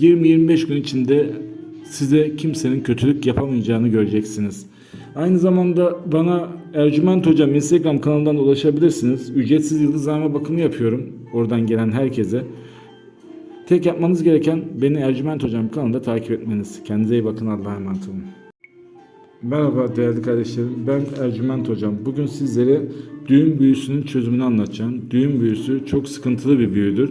20-25 gün içinde size kimsenin kötülük yapamayacağını göreceksiniz. Aynı zamanda bana Ercüment Hocam Instagram kanalından ulaşabilirsiniz. Ücretsiz yıldızlama bakımı yapıyorum. Oradan gelen herkese. Tek yapmanız gereken beni Ercüment Hocam kanalında takip etmeniz. Kendinize iyi bakın. Allah'a emanet olun. Merhaba değerli kardeşlerim. Ben Ercüment Hocam. Bugün sizlere düğün büyüsünün çözümünü anlatacağım. Düğün büyüsü çok sıkıntılı bir büyüdür.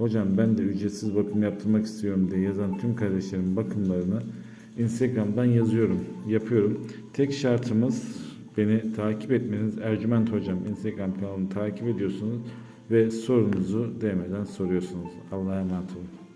Hocam ben de ücretsiz bakım yaptırmak istiyorum diye yazan tüm kardeşlerim bakımlarını Instagram'dan yazıyorum, yapıyorum. Tek şartımız beni takip etmeniz. Ercüment Hocam Instagram kanalını takip ediyorsunuz ve sorunuzu DM'den soruyorsunuz. Allah'a emanet olun.